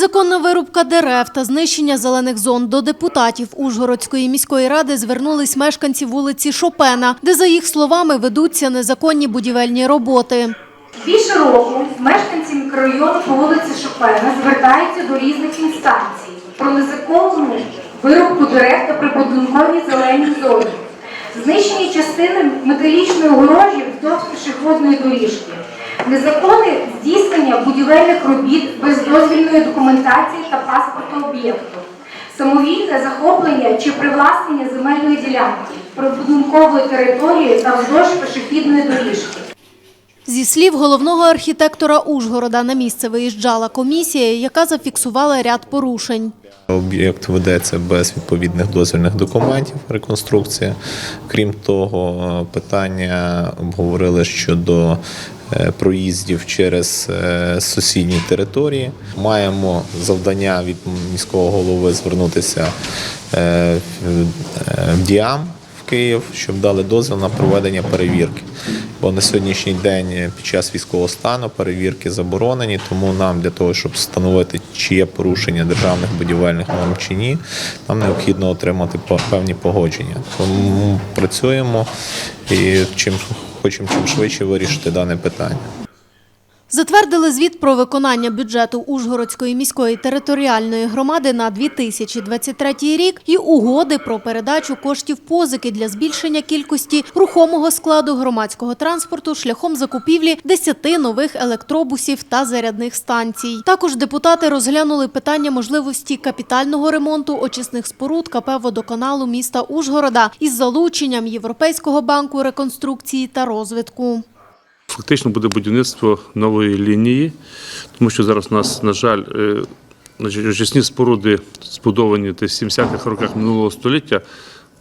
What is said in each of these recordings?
Незаконна вирубка дерев та знищення зелених зон до депутатів Ужгородської міської ради звернулись мешканці вулиці Шопена, де, за їх словами, ведуться незаконні будівельні роботи. Більше року мешканці мікрорайону по вулиці Шопена звертаються до різних інстанцій про незаконну вирубку дерев та прибудинкові зелені зони, знищення частини металічної огорожі вздовж пішохідної доріжки, незаконне здійснення будівельних робіт без дозвільної документації та паспорту об'єкту, самовільне захоплення чи привласнення земельної ділянки, прибудинкової території та вздовж пішохідної доріжки. Зі слів головного архітектора Ужгорода на місце виїжджала комісія, яка зафіксувала ряд порушень. Об'єкт ведеться без відповідних дозвільних документів, реконструкція. Крім того, питання обговорили щодо е, проїздів через е, сусідні території. Маємо завдання від міського голови звернутися е, в Діам в Київ, щоб дали дозвіл на проведення перевірки. Бо на сьогоднішній день під час військового стану перевірки заборонені, тому нам для того, щоб встановити, чи є порушення державних будівельних норм чи ні, нам необхідно отримати певні погодження. Тому працюємо і чим хочемо чим швидше вирішити дане питання. Затвердили звіт про виконання бюджету Ужгородської міської територіальної громади на 2023 рік і угоди про передачу коштів позики для збільшення кількості рухомого складу громадського транспорту шляхом закупівлі 10 нових електробусів та зарядних станцій. Також депутати розглянули питання можливості капітального ремонту очисних споруд КП водоканалу міста Ужгорода із залученням Європейського банку реконструкції та розвитку. Фактично буде будівництво нової лінії, тому що зараз у нас, на жаль, е, очисні споруди збудовані десь в 70-х роках минулого століття.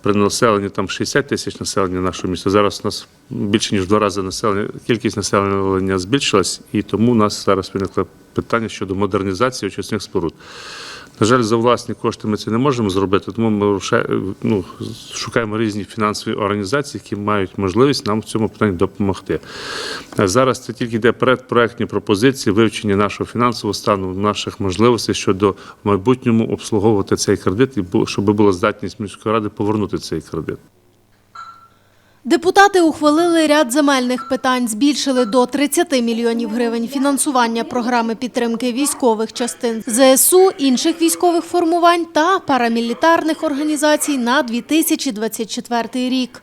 При населенні там 60 тисяч населення нашого міста. Зараз у нас більше ніж в два рази населення, кількість населення збільшилась, і тому у нас зараз виникло питання щодо модернізації очисних споруд. На жаль, за власні кошти ми це не можемо зробити, тому ми ну, шукаємо різні фінансові організації, які мають можливість нам в цьому питанні допомогти. Зараз це тільки йде предпроектні пропозиції, вивчення нашого фінансового стану, наших можливостей щодо в майбутньому обслуговувати цей кредит і щоб була здатність міської ради повернути цей кредит. Депутати ухвалили ряд земельних питань, збільшили до 30 мільйонів гривень фінансування програми підтримки військових частин ЗСУ, інших військових формувань та парамілітарних організацій на 2024 рік.